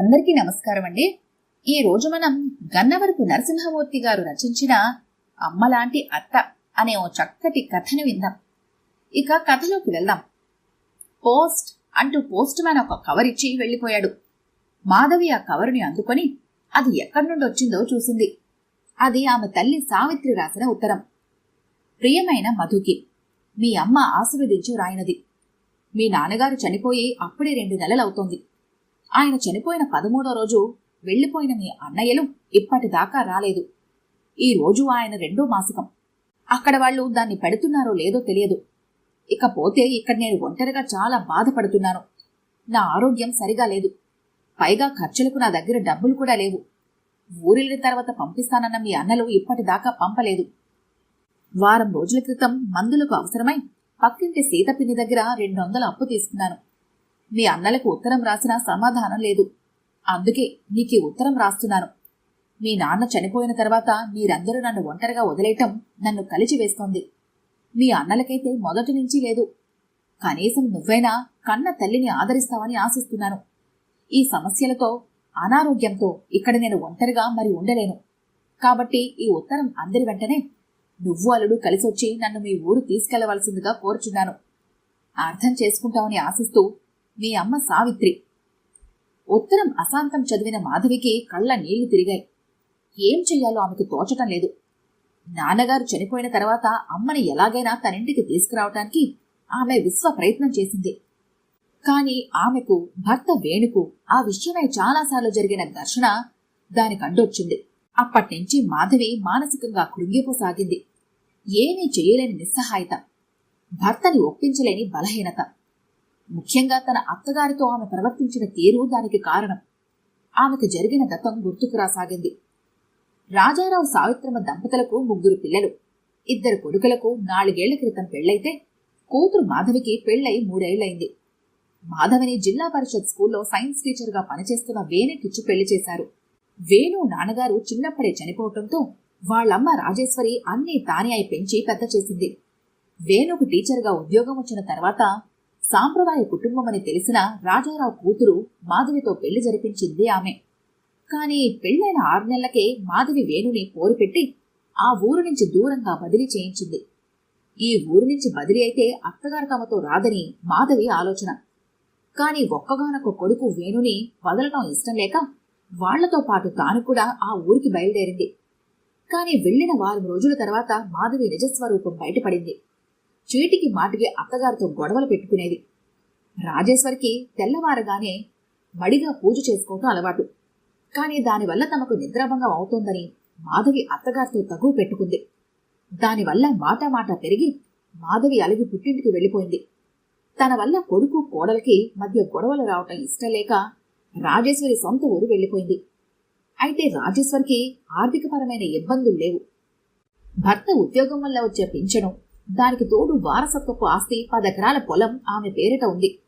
అందరికీ నమస్కారం అండి. ఈ రోజు మనం గన్నవరపు నరసింహమూర్తి గారు రచించిన అమ్మలాంటి అత్త అనే ఓ చక్కటి కథను విందాం. ఇక కథలోకి వెళ్దాం. పోస్ట్ అంటూ పోస్ట్ మ్యాన్ ఒక కవర్ ఇచ్చి వెళ్ళిపోయాడు. మాధవి ఆ కవరుని అందుకొని అది ఎక్కడి నుండి వచ్చిందో చూసింది. అది ఆమె తల్లి సావిత్రి రాసిన ఉత్తరం. ప్రియమైన మధుకి మీ అమ్మ ఆశీర్వదించి రాయినది. మీ నాన్నగారు చనిపోయి అప్పుడే రెండు నెలలవుతోంది. ఆయన చనిపోయిన పదమూడో రోజు వెళ్ళిపోయిన మీ అన్నయ్యలు ఇప్పటిదాకా రాలేదు. ఈ రోజు ఆయన రెండో మాసికం. అక్కడ వాళ్ళు దాన్ని పెడుతున్నారో లేదో తెలియదు. ఇకపోతే ఇక్కడ నేను ఒంటరిగా చాలా బాధపడుతున్నాను. నా ఆరోగ్యం సరిగా లేదు. పైగా ఖర్చులకు నా దగ్గర డబ్బులు కూడా లేవు. ఊరెళ్ళిన తర్వాత పంపిస్తానన్న మీ అన్నలు ఇప్పటిదాకా పంపలేదు. వారం రోజుల క్రితం మందులకు అవసరమై పక్కింటి సీతపిన్ని దగ్గర రెండు వందలు అప్పు తీసుకున్నాను. మీ అన్నలకు ఉత్తరం రాసినా సమాధానం లేదు. అందుకే నీకు ఉత్తరం రాస్తున్నాను. మీ నాన్న చనిపోయిన తర్వాత మీరందరూ నన్ను ఒంటరిగా వదిలేయటం నన్ను కలిచి వేస్తోంది మీ అన్నలకైతే మొదటి నుంచి లేదు. కనీసం నువ్వైనా కన్న తల్లిని ఆదరిస్తావని ఆశిస్తున్నాను. ఈ సమస్యలతో అనారోగ్యంతో ఇక్కడ నేను ఒంటరిగా మరి ఉండలేను. కాబట్టి ఈ ఉత్తరం అందరి వెంటనే నువ్వు అల్లుడు కలిసొచ్చి నన్ను మీ ఊరు తీసుకెళ్ళవలసిందిగా కోరుచున్నాను. అర్థం చేసుకుంటావని ఆశిస్తూ మీ అమ్మ సావిత్రి. ఉత్తరం అశాంతం చదివిన మాధవికి కళ్ళ నీళ్ళు తిరిగాయి. ఏం చెయ్యాలో ఆమెకు తోచటం లేదు. నాన్నగారు చనిపోయిన తర్వాత అమ్మని ఎలాగైనా తనింటికి తీసుకురావటానికి ఆమె విశ్వ ప్రయత్నం చేసింది. కాని ఆమెకు భర్త వేణుకు ఆ విషయమై చాలాసార్లు జరిగిన ఘర్షణ దానికండొచ్చింది అప్పట్నుంచి మాధవి మానసికంగా కృంగిపోసాగింది. ఏమీ చేయలేని నిస్సహాయత. భర్తని ఒప్పించలేని బలహీనత. ముఖ్యంగా తన అత్తగారితో ఆమె ప్రవర్తించిన తీరు దానికి కారణం ఆమెకు జరిగిన గతం గుర్తుకు రాసాగింది. రాజారావు సావిత్రమ దంపతులకు ముగ్గురు పిల్లలు ఇద్దరు కొడుకులకు నాలుగేళ్ళ క్రితం పెళ్ళైతే కూతురు మాధవికి పెళ్ళై మూడేళ్ళైంది. మాధవిని జిల్లా పరిషత్ స్కూల్లో సైన్స్ టీచర్గా పనిచేస్తున్న వేణుకిచ్చి పెళ్ళి చేశారు. వేణు నాన్నగారు చిన్నప్పుడే చనిపోవటంతో వాళ్ళమ్మ రాజేశ్వరి అన్నీ తానే అయి పెంచి పెద్ద చేసింది. వేణుకు టీచర్గా ఉద్యోగం వచ్చిన తర్వాత సాంప్రదాయ కుటుంబమని తెలిసిన రాజారావు కూతురు మాధవితో పెళ్ళి జరిపించింది ఆమె. కానీ పెళ్ళైన ఆరు నెలలకే మాధవి వేణుని పోరుపెట్టి ఆ ఊరు నుంచి దూరంగా బదిలీ చేయించింది. ఈ ఊరు నుంచి బదిలీ అయితే అత్తగారు తమతో రాదని మాధవి ఆలోచన. కాని ఒక్కగానొక్క కొడుకు వేణుని వదలటం ఇష్టం లేక వాళ్ళతో పాటు తాను కూడా ఆ ఊరికి బయలుదేరింది. కాని వెళ్ళిన వారం రోజుల తర్వాత మాధవి నిజస్వరూపం బయటపడింది. చీటికి మాటికి అత్తగారితో గొడవలు పెట్టుకునేది. రాజేశ్వరికి తెల్లవారగానే మడిగా పూజ చేసుకోవటం అలవాటు. కానీ దానివల్ల తమకు నిద్రాభంగం అవుతోందని మాధవి అత్తగారితో తగువ పెట్టుకుంది. దానివల్ల మాట మాట పెరిగి మాధవి అలిగి పుట్టింటికి వెళ్ళిపోయింది. తన వల్ల కొడుకు కోడలకి మధ్య గొడవలు రావటం ఇష్టం లేక రాజేశ్వరి సొంత ఊరు వెళ్ళిపోయింది. అయితే రాజేశ్వరికి ఆర్థికపరమైన ఇబ్బందులు లేవు. భర్త ఉద్యోగం వల్ల వచ్చే పింఛను దానికి తోడు వారసత్వపు ఆస్తి పదెకరాల పొలం ఆమె పేరిట ఉంది.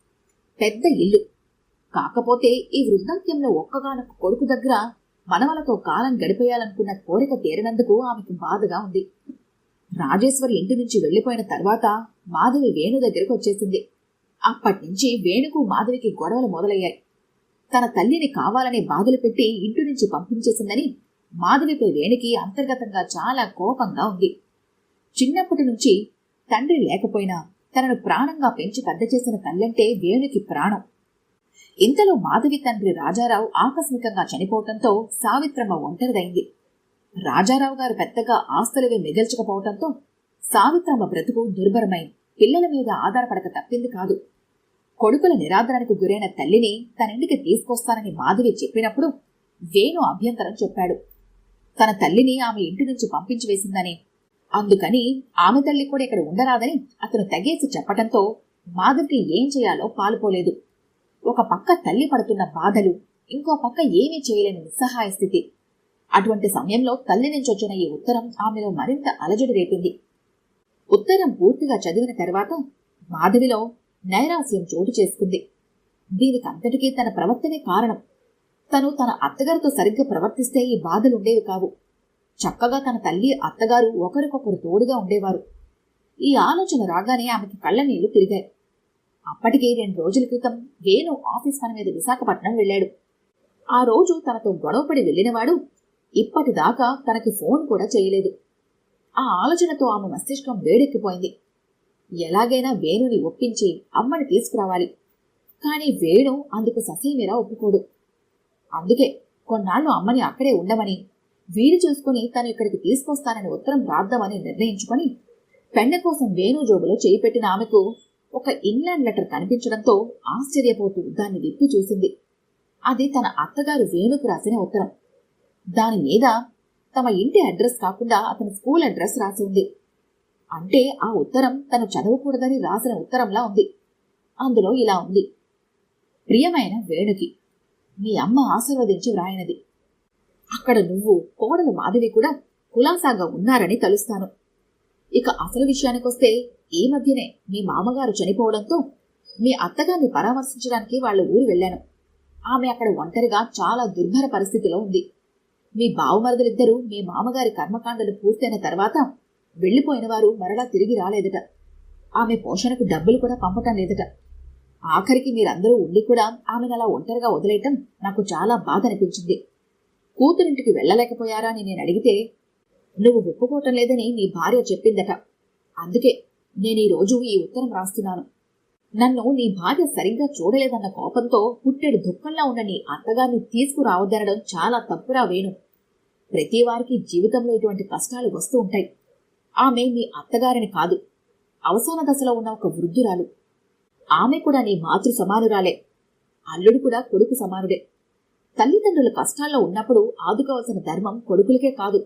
పెద్ద ఇల్లు. కాకపోతే ఈ వృద్ధాంత్యంలో ఒక్కగానొక్క కొడుకు దగ్గర మనవలతో కాలం గడిపేయాలనుకున్న కోరిక తీరినందుకు ఆమెకు బాధగా ఉంది. రాజేశ్వరి ఇంటి నుంచి వెళ్ళిపోయిన తర్వాత మాధవి వేణు దగ్గరకు వచ్చేసింది. అప్పటినుంచి వేణుకు మాధవికి గొడవలు మొదలయ్యాయి. తన తల్లిని కావాలనే బాధలు పెట్టి ఇంటి నుంచి పంపించేసిందని మాధవిపై వేణుకి అంతర్గతంగా చాలా కోపంగా ఉంది. చిన్నప్పటి నుంచి తండ్రి లేకపోయినా తనను ప్రాణంగా పెంచి పెద్ద చేసిన తల్లంటే వేణుకి ప్రాణం. ఇంతలో మాధవి తండ్రి రాజారావు ఆకస్మికంగా చనిపోవటంతో సావిత్రమ్మ ఒంటరిదైంది. రాజారావు గారు పెద్దగా ఆస్తులవి మిగల్చకపోవటంతో సావిత్రమ్మ బ్రతుకు దుర్భరమై పిల్లల మీద ఆధారపడక తప్పింది కాదు. కొడుకుల నిరాదరణకు గురైన తల్లిని తనింటికి తీసుకొస్తానని మాధవి చెప్పినప్పుడు వేణు అభ్యంతరం చెప్పాడు. తన తల్లిని ఆమె ఇంటి నుంచి పంపించి వేసిందని అందుకని ఆమె తల్లి కూడా ఇక్కడ ఉండరాదని అతను తగేసి చెప్పటంతో మాధవికి ఏం చేయాలో పాలుపోలేదు. ఒక పక్క తల్లి పడుతున్న బాధలు ఇంకో పక్క ఏమీ చేయలేని నిస్సహాయ స్థితి. అటువంటి సమయంలో తల్లి నుంచి వచ్చిన ఈ ఉత్తరం ఆమెలో మరింత అలజడి రేపింది. ఉత్తరం పూర్తిగా చదివిన తర్వాత మాధవిలో నైరాస్యం చోటు చేసుకుంది. దీనికి అంతటికీ తన ప్రవర్తనే కారణం. తను తన అత్తగారితో సరిగ్గా ప్రవర్తిస్తే ఈ బాధలుండేవి కావు. చక్కగా తన తల్లి అత్తగారు ఒకరికొకరు తోడుగా ఉండేవారు. ఈ ఆలోచన రాగానే ఆమెకి కళ్ళ నీళ్ళు తిరిగాయి. అప్పటికే రెండు రోజుల క్రితం వేణు ఆఫీస్ పని మీద విశాఖపట్నం వెళ్ళాడు. ఆ రోజు తనతో గొడవపడి వెళ్ళినవాడు ఇప్పటిదాకా తనకి ఫోన్ కూడా చేయలేదు. ఆ ఆలోచనతో ఆమె మస్తిష్కం వేడెక్కిపోయింది. ఎలాగైనా వేణుని ఒప్పించి అమ్మని తీసుకురావాలి. కానీ వేణు అందుకు ససేమిరా ఒప్పుకోడు. అందుకే కొన్నాళ్ళు అమ్మని అక్కడే ఉండమని వీలు చూసుకుని తను ఇక్కడికి తీసుకొస్తానని ఉత్తరం రాద్దామని నిర్ణయించుకొని పెండ కోసం వేణు జోబులో చేయి పెట్టిన ఆమెకు ఒక ఇంగ్లాండ్ లెటర్ కనిపించడంతో ఆశ్చర్యపోతూ దాన్ని విప్పి చూసింది. అది తన అత్తగారు వేణుకు రాసిన ఉత్తరం. దాని మీద తమ ఇంటి అడ్రస్ కాకుండా అతని స్కూల్ అడ్రస్ రాసి ఉంది. అంటే ఆ ఉత్తరం తను చదవకూడదని రాసిన ఉత్తరంలా ఉంది. అందులో ఇలా ఉంది. ప్రియమైన వేణుకి మీ అమ్మ ఆశీర్వదించి వ్రాయనది. అక్కడ నువ్వు కోడలు మాధవి కూడా కులాసాగా ఉన్నారని తలుస్తాను. ఇక అసలు విషయానికొస్తే ఈ మధ్యనే మీ మామగారు చనిపోవడంతో మీ అత్తగారిని పరామర్శించడానికి వాళ్ళ ఊరు వెళ్ళాను. ఆమె అక్కడ ఒంటరిగా చాలా దుర్భర పరిస్థితిలో ఉంది. మీ బావమరదలిద్దరూ మీ మామగారి కర్మకాండలు పూర్తయిన తర్వాత వెళ్ళిపోయిన వారు మరలా తిరిగి రాలేదట. ఆమె పోషణకు డబ్బులు కూడా పంపటం లేదట. ఆఖరికి మీరందరూ ఉండి కూడా ఆమెను అలా ఒంటరిగా వదిలేయటం నాకు చాలా బాధ అనిపించింది. కూతురింటికి వెళ్ళలేకపోయారా అని నేను అడిగితే నువ్వు ఒప్పుకోవటం లేదని నీ భార్య చెప్పిందట. అందుకే నేను ఈరోజు ఈ ఉత్తరం రాస్తున్నాను. నన్ను నీ భార్య సరిగ్గా చూడలేదన్న కోపంతో పుట్టెడు దుఃఖంలో ఉన్న నీ అత్తగారిని తీసుకురావద్దనడం చాలా తప్పురా వేణు. ప్రతి వారికి జీవితంలో ఇటువంటి కష్టాలు వస్తూ ఉంటాయి. ఆమె నీ అత్తగారిని కాదు. అవసాన దశలో ఉన్న ఒక వృద్ధురాలు. ఆమె కూడా నీ మాతృ సమానురాలే. అల్లుడు కూడా కొడుకు సమానుడే. తల్లిదండ్రులు కష్టాల్లో ఉన్నప్పుడు ఆదుకోవాల్సిన ధర్మం కొడుకులకే కాదు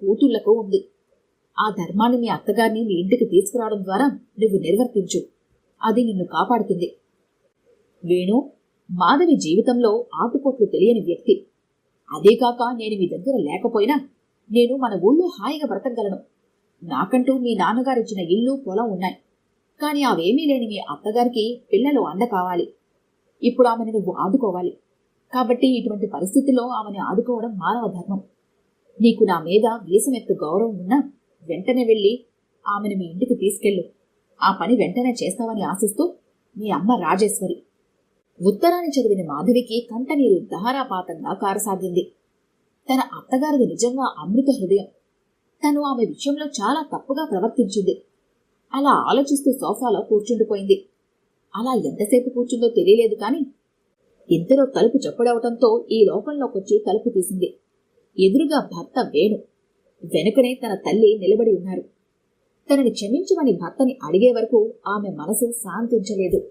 కూతుళ్ళకు ఉంది. ఆ ధర్మాన్ని మీ అత్తగారిని మీ ఇంటికి తీసుకురావడం ద్వారా నువ్వు నిర్వర్తించు. అది నిన్ను కాపాడుతుంది. వేణు మాధవి జీవితంలో ఆటుపోట్లు తెలియని వ్యక్తి. అదేకాక నేను మీ దగ్గర లేకపోయినా నేను మన ఊళ్ళో హాయిగా బ్రతకగలను. నాకంటూ మీ నాన్నగారిచ్చిన ఇల్లు పొలం ఉన్నాయి. కానీ అవేమీ లేని మీ అత్తగారికి పిల్లలు అండ కావాలి. ఇప్పుడు ఆమెను నువ్వు ఆదుకోవాలి. కాబట్టి ఇటువంటి పరిస్థితిలో ఆమెను ఆదుకోవడం మానవ ధర్మం. నీకు నా మీద వేసమెత్తు గౌరవం ఉన్నా వెంటనే వెళ్ళి ఆమెను మీ ఇంటికి తీసుకెళ్ళు. ఆ పని వెంటనే చేస్తావని ఆశిస్తూ మీ అమ్మ రాజేశ్వరి. ఉత్తరాన్ని చదివిన మాధవికి కంటనీరు ధారాపాతంగా కారసాగింది. తన అత్తగారిది నిజంగా అమృత హృదయం. తను ఆమె విషయంలో చాలా తప్పుగా ప్రవర్తించింది. అలా ఆలోచిస్తూ సోఫాలో కూర్చుండిపోయింది. అలా ఎంతసేపు కూర్చుందో తెలియలేదు కానీ ఇంతలో తలుపు చప్పుడవటంతో ఈ లోకంలోకొచ్చి తలుపు తీసింది. ఎదురుగా భర్త వేణు. వెనుకనే తన తల్లి నిలబడి ఉన్నారు. తనని క్షమించమని భర్తని అడిగే వరకు ఆమె మనసు శాంతించలేదు.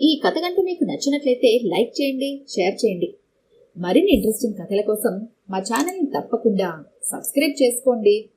ఈ కథ కనుక మీకు నచ్చినట్లయితే లైక్ చేయండి షేర్ చేయండి. మరిన్ని ఇంట్రెస్టింగ్ కథల కోసం మా ఛానల్ని తప్పకుండా సబ్స్క్రైబ్ చేసుకోండి.